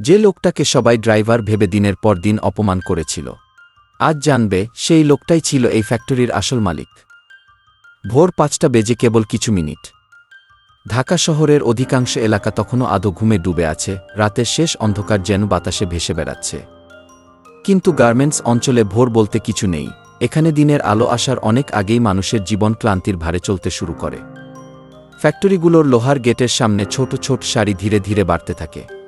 যে লোকটাকে সবাই ড্রাইভার ভেবে দিনের পর দিন অপমান করেছিল। আজ জানবে, সেই লোকটাই ছিল এই ফ্যাক্টরির আসল মালিক। ভোর পাঁচটা বেজে কেবল কিছু মিনিট। ঢাকা শহরের অধিকাংশ এলাকা তখনও আদো ঘুমে ডুবে আছে, রাতের শেষ অন্ধকার যেন বাতাসে ভেসে বেড়াচ্ছে। কিন্তু গার্মেন্টস অঞ্চলে ভোর বলতে কিছু নেই, এখানে দিনের আলো আসার অনেক আগেই মানুষের জীবন ক্লান্তির ভারে চলতে শুরু করে। ফ্যাক্টরিগুলোর লোহার গেটের সামনে ছোট ছোট সারি ধীরে ধীরে বাড়তে থাকে।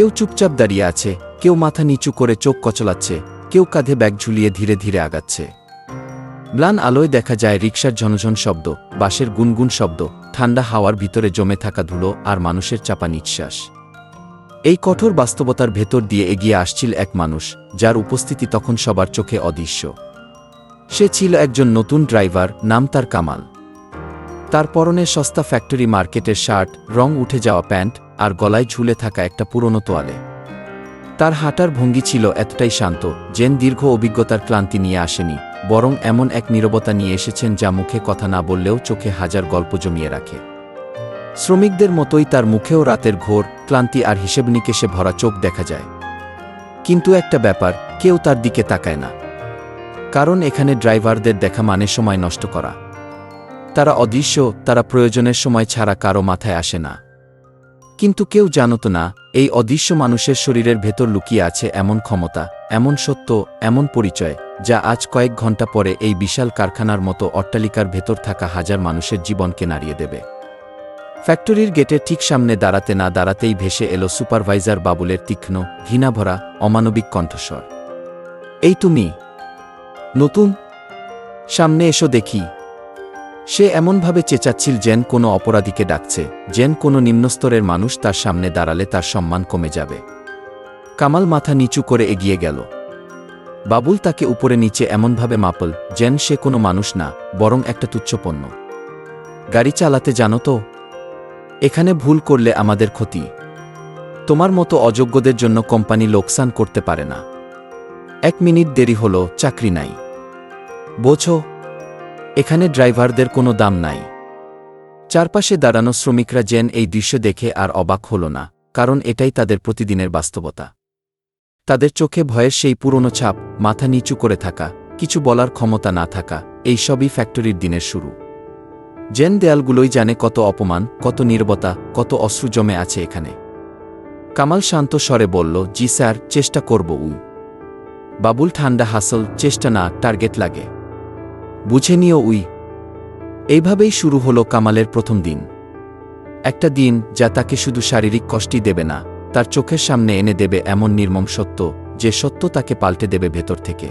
কেউ চুপচাপ দাঁড়িয়ে আছে, কেউ মাথা নিচু করে চোখ কচলাচ্ছে, কেউ কাঁধে ব্যাগ ঝুলিয়ে ধীরে ধীরে আগাচ্ছে। ম্লান আলোয় দেখা যায় রিকশার ঝনঝন শব্দ, বাঁশের গুনগুন শব্দ, ঠান্ডা হাওয়ার ভিতরে জমে থাকা ধুলো আর মানুষের চাপা নিঃশ্বাস। এই কঠোর বাস্তবতার ভেতর দিয়ে এগিয়ে আসছিল এক মানুষ, যার উপস্থিতি তখন সবার চোখে অদৃশ্য। সে ছিল একজন নতুন ড্রাইভার, নাম তার কামাল। তার পরনে সস্তা ফ্যাক্টরি মার্কেটের শার্ট, রং উঠে যাওয়া প্যান্ট আর গলায় ঝুলে থাকা একটা পুরনো তোয়ালে। তার হাঁটার ভঙ্গি ছিল এতটাই শান্ত, যেন দীর্ঘ অভিজ্ঞতার ক্লান্তি নিয়ে আসেনি, বরং এমন এক নীরবতা নিয়ে এসেছেন যা মুখে কথা না বললেও চোখে হাজার গল্প জমিয়ে রাখে। শ্রমিকদের মতোই তার মুখেও রাতের ঘোর, ক্লান্তি আর হিসেব নিকেশে ভরা চোখ দেখা যায়। কিন্তু একটা ব্যাপার, কেউ তার দিকে তাকায় না। কারণ এখানে ড্রাইভারদের দেখা মানে সময় নষ্ট করা। তারা অদৃশ্য, তারা প্রয়োজনের সময় ছাড়া কারও মাথায় আসে না। কিন্তু কেউ জানত না, এই অদৃশ্য মানুষের শরীরের ভেতর লুকিয়ে আছে এমন ক্ষমতা, এমন সত্য, এমন পরিচয়, যা আজ কয়েক ঘণ্টা পরে এই বিশাল কারখানার মতো অট্টালিকার ভেতর থাকা হাজার মানুষের জীবনকে নাড়িয়ে দেবে। ফ্যাক্টরির গেটের ঠিক সামনে দাঁড়াতে না দাঁড়াতেই ভেসে এলো সুপারভাইজার বাবুলের তীক্ষ্ণ, ঘৃণাভরা, অমানবিক কণ্ঠস্বর। এই তুমি? নতুন? সামনে এসো দেখি। সে এমনভাবে চেঁচাচ্ছিল যেন কোনো অপরাধীকে ডাকছে, যেন কোনো নিম্নস্তরের মানুষ তার সামনে দাঁড়ালে তার সম্মান কমে যাবে। কামাল মাথা নিচু করে এগিয়ে গেল। বাবুল তাকে উপরে নিচে এমনভাবে মাপল যেন সে কোনো মানুষ না, বরং একটা তুচ্ছ পণ্য গাড়ি চালাতে জানো তো? এখানে ভুল করলে আমাদের ক্ষতি। তোমার মতো অযোগ্যদের জন্য কোম্পানি লোকসান করতে পারে না। এক মিনিট দেরি হলো, চাকরি নাই। বোঝো এখানে ড্রাইভারদের কোনো দাম নাই। চারপাশে দাঁড়ানো শ্রমিকরা যেন এই দৃশ্য দেখে আর অবাক হল না, কারণ এটাই তাদের প্রতিদিনের বাস্তবতা। তাদের চোখে ভয়ের সেই পুরনো ছাপ, মাথা নিচু করে থাকা, কিছু বলার ক্ষমতা না থাকা, এই সবই ফ্যাক্টরির দিনের শুরু। জেন দেয়ালগুলোই জানে কত অপমান, কত নির্বতা, কত অশ্রু জমে আছে এখানে। কামাল শান্ত স্বরে বলল, জি স্যার, চেষ্টা করব উ বাবুল ঠান্ডা হাসল, চেষ্টা না, টার্গেট লাগে। বুঝে নিও উই। এইভাবেই শুরু হলো কামালের প্রথম দিন। একটা দিন যা তাকে শুধু শারীরিক কষ্টই দেবে না, তার চোখের সামনে এনে দেবে এমন নির্মম সত্য, যে সত্য তাকে পাল্টে দেবে ভেতর থেকে।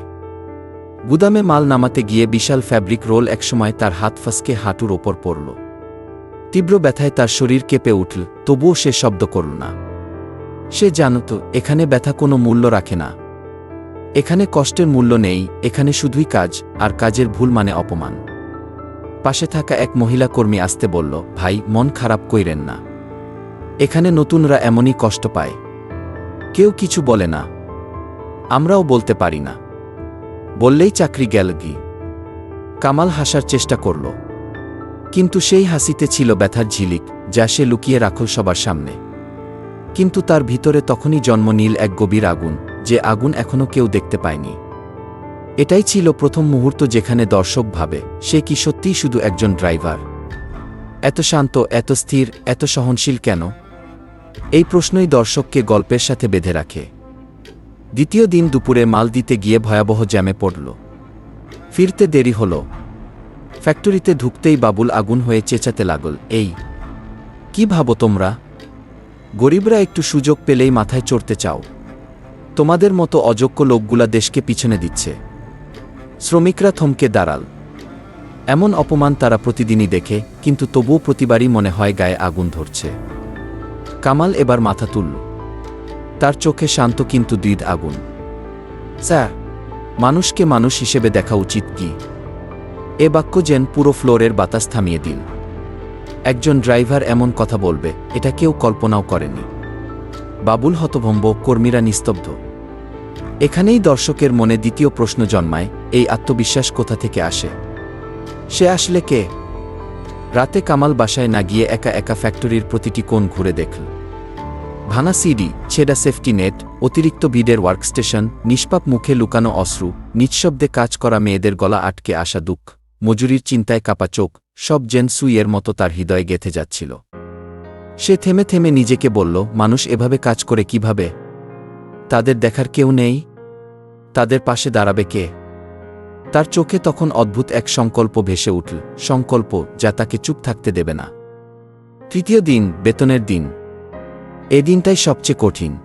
গুদামে মাল নামাতে গিয়ে বিশাল ফ্যাব্রিক রোল একসময় তার হাত ফসকে হাঁটুর ওপর পড়ল। তীব্র ব্যথায় তার শরীর কেঁপে উঠল, তবুও সে শব্দ করল না। সে জানত, এখানে ব্যথা কোনো মূল্য রাখে না। এখানে কষ্টের মূল্য নেই, এখানে শুধুই কাজ, আর কাজের ভুল মানে অপমান। পাশে থাকা এক মহিলা কর্মী আসতে বলল, ভাই, মন খারাপ কইরেন না। এখানে নতুনরা এমনই কষ্ট পায়। কেউ কিছু বলে না। আমরাও বলতে পারি না। বললেই চাকরি গেল গি। কামাল হাসার চেষ্টা করল। কিন্তু সেই হাসিতে ছিল ব্যথার ঝিলিক, যা সে লুকিয়ে রাখল সবার সামনে। কিন্তু তার ভিতরে তখনই জন্ম নীল এক গভীর আগুন। যে আগুন এখনও কেউ দেখতে পায়নি। এটাই ছিল প্রথম মুহূর্ত যেখানে দর্শক ভাবে, সে কি সত্যিই শুধু একজন ড্রাইভার? এত শান্ত, এত স্থির, এত সহনশীল কেন? এই প্রশ্নই দর্শককে গল্পের সাথে বেঁধে রাখে। দ্বিতীয় দিন দুপুরে মাল দিতে গিয়ে ভয়াবহ জ্যামে পড়ল। ফিরতে দেরি হল। ফ্যাক্টরিতে ঢুকতেই বাবুল আগুন হয়ে চেঁচাতে লাগল, এই, কি ভাবো তোমরা? গরিবরা একটু সুযোগ পেলেই মাথায় চড়তে চাও। তোমাদের মতো অযোগ্য লোকগুলা দেশকে পিছনে দিচ্ছে। শ্রমিকরা থমকে দাঁড়াল। এমন অপমান তারা প্রতিদিনই দেখে, কিন্তু তবুও প্রতিবারই মনে হয় গায়ে আগুন ধরছে। কামাল এবার মাথা তুলল। তার চোখে শান্ত কিন্তু দ্বিধ আগুন। স্যার, মানুষকে মানুষ হিসেবে দেখা উচিত কি? এ বাক্য যেন পুরো ফ্লোরের বাতাস থামিয়ে দিল। একজন ড্রাইভার এমন কথা বলবে, এটা কেউ কল্পনাও করেনি। বাবুল হতভম্ব, কর্মীরা নিস্তব্ধ। এখানেই দর্শকের মনে দ্বিতীয় প্রশ্ন জন্মায়, এই আত্মবিশ্বাস কোথা থেকে আসে? সে আসলে কে? রাতে কামাল বাসায় না গিয়ে একা একা ফ্যাক্টরির প্রতিটি কোণ ঘুরে দেখল। ভাঙা সিডি, ছেঁড়া সেফটি নেট, অতিরিক্ত ভিডের ওয়ার্কস্টেশন, নিষ্পাপ মুখে লুকানো অশ্রু, নিঃশব্দে কাজ করা মেয়েদের গলা আটকে আসা দুঃখ, মজুরির চিন্তায় কাপা চোখ, সব জেন সুইয়ের মতো তার হৃদয়ে গেথে যাচ্ছিল। সে থেমে থেমে নিজেকে বলল, মানুষ এভাবে কাজ করে কীভাবে? তাদের দেখার কেউ নেই? তাদের পাশে দাঁড়াবে কে? তার চোখে তখন অদ্ভুত এক সংকল্প ভেসে উঠল, সংকল্প যা তাকে চুপ থাকতে দেবে না। তৃতীয় দিন, বেতনের দিন। এ দিনটাই সবচেয়ে কঠিন।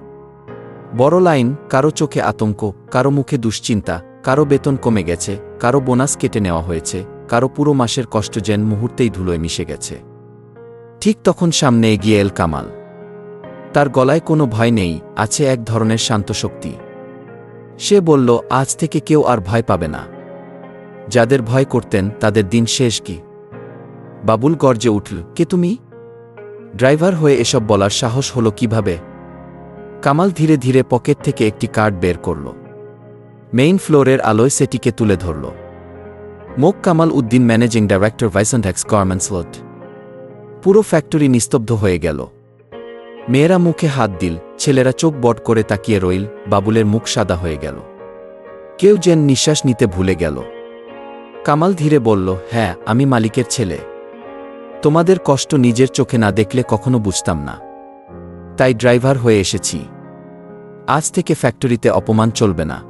বড় লাইন, কারও চোখে আতঙ্ক, কারও মুখে দুশ্চিন্তা, কারও বেতন কমে গেছে, কারও বোনাস কেটে নেওয়া হয়েছে, কারও পুরো মাসের কষ্ট যেন মুহূর্তেই ধুলোয় মিশে গেছে। ঠিক তখন সামনে এগিয়ে এল কামাল। তার গলায় কোনো ভয় নেই, আছে এক ধরনের শান্ত শক্তি সে বলল, আজ থেকে কেউ আর ভয় পাবে না। যাদের ভয় করতেন, তাদের দিন শেষ কি? বাবুল গর্জে উঠল, কে তুমি? ড্রাইভার হয়ে এসব বলার সাহস হলো কীভাবে? কামাল ধীরে ধীরে পকেট থেকে একটি কার্ড বের করল। মেইন ফ্লোরের আলোয় সেটিকে তুলে ধরল। মোক কামাল উদ্দিন ম্যানেজিং ডাইরেক্টর ভাইসেন্ট্যাক্স গার্মেন্টস লট পুরো ফ্যাক্টরি নিস্তব্ধ হয়ে গেল। মেয়েরা মুখে হাত দিল ছেলেরা চোখ বট করে তাকিয়ে রইল, বাবুলের মুখ সাদা হয়ে গেল। কেউ যেন নিঃশ্বাস নিতে ভুলে গেল। কামাল ধীরে বলল হ্যাঁ আমি মালিকের ছেলে। তোমাদের কষ্ট নিজের চোখে না দেখলে কখনো বুঝতাম না। তাই ড্রাইভার হয়ে এসেছি। আজ থেকে ফ্যাক্টরিতে অপমান চলবে না।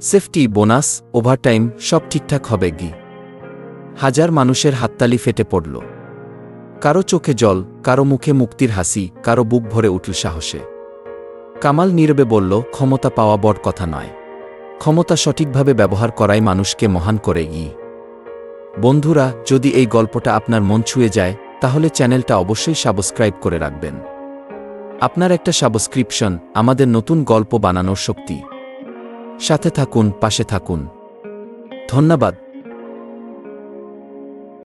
সেফটি, বোনাস, ওভারটাইম, সব ঠিকঠাক হবে, গি। হাজার মানুষের হাততালি ফেটে পড়ল। কারও চোখে জল, কারও মুখে মুক্তির হাসি, কারও বুক ভরে উঠল সাহসে। কামাল নীরবে বলল, ক্ষমতা পাওয়া বড় কথা নয়। ক্ষমতা সঠিকভাবে ব্যবহার করাই মানুষকে মহান করে ই। বন্ধুরা, যদি এই গল্পটা আপনার মন ছুঁয়ে যায়, তাহলে চ্যানেলটা অবশ্যই সাবস্ক্রাইব করে রাখবেন। আপনার একটা সাবস্ক্রিপশন আমাদের নতুন গল্প বানানোর শক্তি। সাথে থাকুন, পাশে থাকুন। ধন্যবাদ।